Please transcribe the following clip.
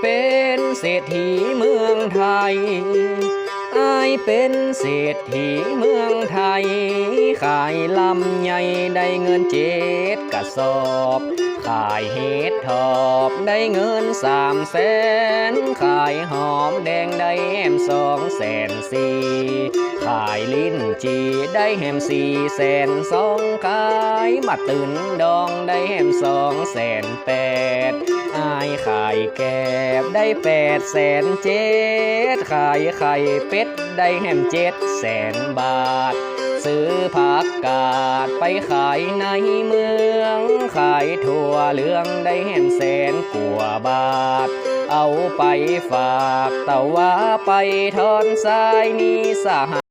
เป็นเศรษฐีเมืองไทย อายเป็นเศรษฐีเมืองไทย ขายลำใหญ่ได้เงินเจ็ดกระสอบ ขายเฮ็ดทอบได้เงินสามแสน ขายหอมแดงได้แอมสองแสนสี่ขายลิ้นจีได้แฮมสี่แสนสองขายมาตื่นดองได้แฮมสองแสนแปด ขายแกบได้แปดแสนเจ็ดขายไข่เป็ดได้แหมเจ็ดแสนบาท ซื้อผักกาดไปขายในเมือง ขายถั่วเหลืองได้แหมแสนกว่าบาท เอาไปฝากแต่ว่าไปทอนสายนี้สห